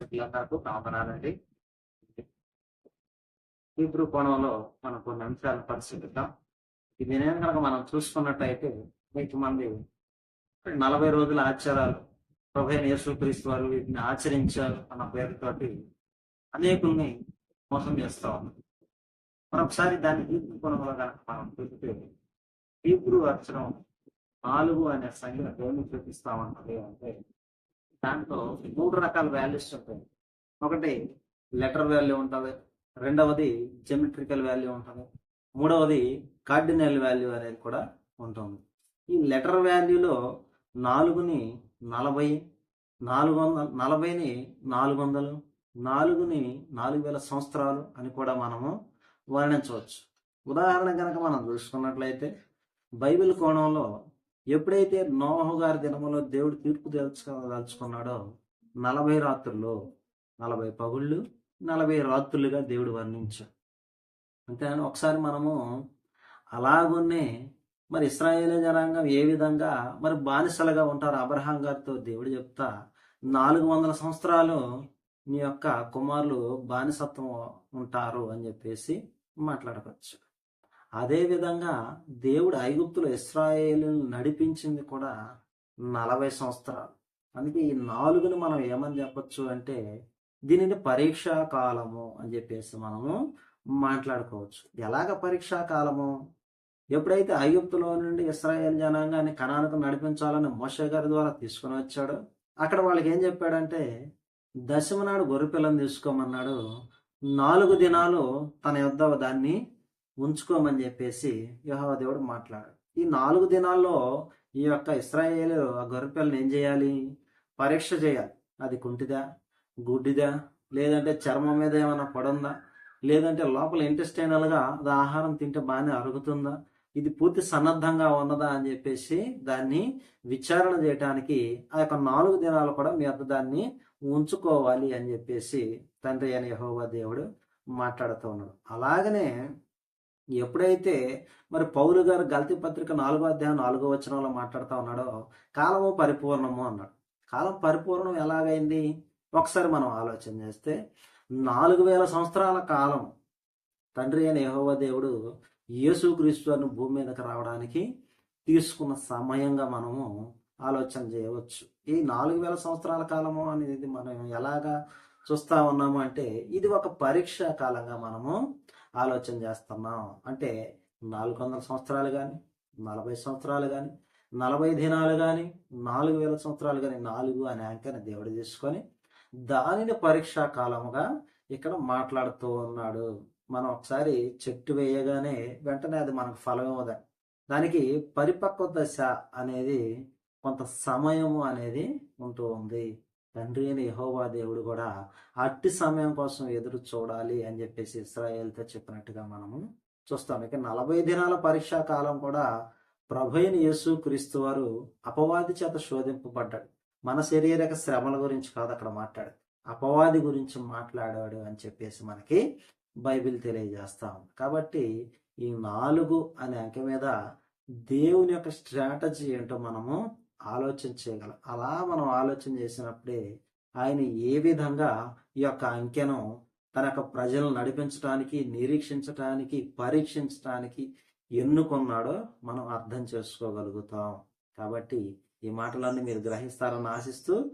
నాకు కామనాలండి. హీబ్రూ కోణంలో మనం కొన్ని అంశాలు పరిశీలిద్దాం. ఇది నేను కనుక మనం చూసుకున్నట్టయితే మీకు మంది నలభై రోజుల ఆచారాలు ప్రభైన యేసుక్రీస్తు వారు వీటిని ఆచరించారు అన్న పేరుతోటి అనేకుల్ని మోసం చేస్తా ఉన్నారు మరొకసారి దాన్ని హీబ్రూ కోణంలో కనుక మనం చూస్తే హీబ్రూ అక్షరం నాలుగు అనే సంఖ్య దేవుని చూపిస్తామన్నది అంటే దాంట్లో మూడు రకాల వాల్యూస్ ఉంటాయి. ఒకటి లెటర్ వాల్యూ ఉంటుంది రెండవది జెమెట్రికల్ వాల్యూ ఉంటుంది మూడవది కార్డినల్ వాల్యూ అనేది కూడా ఉంటుంది. ఈ లెటర్ వాల్యూలో నాలుగుని నలభై నాలుగు వందల నలభైని నాలుగు వందలు నాలుగుని నాలుగు వేల సంవత్సరాలు అని కూడా మనము వర్ణించవచ్చు. ఉదాహరణ కనుక మనం చూసుకున్నట్లయితే బైబిల్ కోణంలో ఎప్పుడైతే నోహ గారి దినములో దేవుడు తీర్పు తెలుసుకోదలుచుకున్నాడో నలభై రాత్రులు నలభై పగుళ్ళు నలభై రాత్రులుగా దేవుడు వర్ణించాడు. అంతేగాని ఒకసారి మనము అలాగున్నే మరి ఇస్రాయేలీ జనాంగం ఏ విధంగా మరి బానిసలుగా ఉంటారు అబ్రహాం గారితో దేవుడు చెప్తా నాలుగు వందల సంవత్సరాలు నీ యొక్క కుమారులు బానిసత్వం ఉంటారు అని చెప్పేసి మాట్లాడవచ్చు. అదేవిధంగా దేవుడు ఐగుప్తులు ఇస్రాయేలు నడిపించింది కూడా నలభై సంవత్సరాలు. అందుకే ఈ నాలుగుని మనం ఏమని చెప్పచ్చు అంటే దీనిని పరీక్షా కాలము అని చెప్పేసి మనము మాట్లాడుకోవచ్చు. ఎలాగ పరీక్షా కాలము? ఎప్పుడైతే ఐగుప్తులో నుండి ఇస్రాయేల్ జనాంగాన్ని కణానికి నడిపించాలని మోషే గారి ద్వారా తీసుకుని వచ్చాడో అక్కడ వాళ్ళకి ఏం చెప్పాడంటే దశమనాడు గొర్రెపిల్లని తీసుకోమన్నాడు నాలుగు దినాలు తన యొద్ద దాన్ని ఉంచుకోమని చెప్పేసి యహోవ దేవుడు మాట్లాడు. ఈ నాలుగు దినాల్లో ఈ యొక్క ఇస్రాయేల్ ఆ గొర్రెపిల్లని ఏం చేయాలి? పరీక్ష చేయాలి. అది కుంటిదా? గుడ్డిదా? లేదంటే చర్మం మీద ఏమైనా పడుందా? లేదంటే లోపల ఇంటెస్టైనల్గా అది ఆహారం తింటే బాగానే అరుగుతుందా? ఇది పూర్తి సన్నద్ధంగా ఉన్నదా అని చెప్పేసి దాన్ని విచారణ చేయటానికి ఆ యొక్క నాలుగు దినాలు కూడా మీ దాన్ని ఉంచుకోవాలి అని చెప్పేసి తండ్రి అని యహోవా దేవుడు మాట్లాడుతూ ఉన్నాడు. అలాగనే ఎప్పుడైతే మరి పౌరు గారు గల్తీ పత్రిక నాలుగో అధ్యాయం నాలుగో వచనంలో మాట్లాడుతూ ఉన్నాడో కాలము పరిపూర్ణము అన్నాడు. కాలం పరిపూర్ణం ఎలాగైంది? ఒకసారి మనం ఆలోచన చేస్తే నాలుగు వేల సంవత్సరాల కాలం తండ్రి అయిన యహోవ దేవుడు యేసుక్రీస్తుని భూమి మీదకి రావడానికి తీసుకున్న సమయంగా మనము ఆలోచన చేయవచ్చు. ఈ నాలుగు వేల సంవత్సరాల కాలము అనేది మనం ఎలాగా చూస్తా ఉన్నాము అంటే ఇది ఒక పరీక్ష కాలంగా మనము ఆలోచన చేస్తున్నాం. అంటే నాలుగు వందల సంవత్సరాలు కానీ నలభై సంవత్సరాలు కానీ నలభై దినాలు కానీ నాలుగు వేల సంవత్సరాలు కానీ నాలుగు అనే అంకెని దేవుడు తీసుకొని దానిని పరీక్షా కాలముగా ఇక్కడ మాట్లాడుతూ ఉన్నాడు. మనం ఒకసారి చెట్టు వేయగానే వెంటనే అది మనకు ఫలం ఇవ్వదు. దానికి పరిపక్వ దశ అనేది కొంత సమయము అనేది ఉంటూ ఉంది. తండ్రి అయిన యహోవా దేవుడు కూడా అట్టి సమయం కోసం ఎదురు చూడాలి అని చెప్పేసి ఇస్రాయేల్తో చెప్పినట్టుగా మనము చూస్తాం. ఇక నలభై దినాల పరీక్షా కాలం కూడా ప్రభైన యేసు క్రీస్తు వారు అపవాది చేత శోధింపబడ్డాడు. మన శరీరక శ్రమల గురించి కాదు అక్కడ మాట్లాడు అపవాది గురించి మాట్లాడాడు అని చెప్పేసి మనకి బైబిల్ తెలియజేస్తా ఉంది. కాబట్టి ఈ నాలుగు అనే అంకె మీద దేవుని యొక్క స్ట్రాటజీ ఏంటో మనము ఆలోచన చేయగలం. అలా మనం ఆలోచన చేసినప్పుడే ఆయన ఏ విధంగా ఈ యొక్క అంకెను తన యొక్క ప్రజలను నడిపించడానికి నిరీక్షించటానికి పరీక్షించటానికి ఎన్నుకున్నాడో మనం అర్థం చేసుకోగలుగుతాం. కాబట్టి ఈ మాటలన్నీ మీరు గ్రహిస్తారని ఆశిస్తూ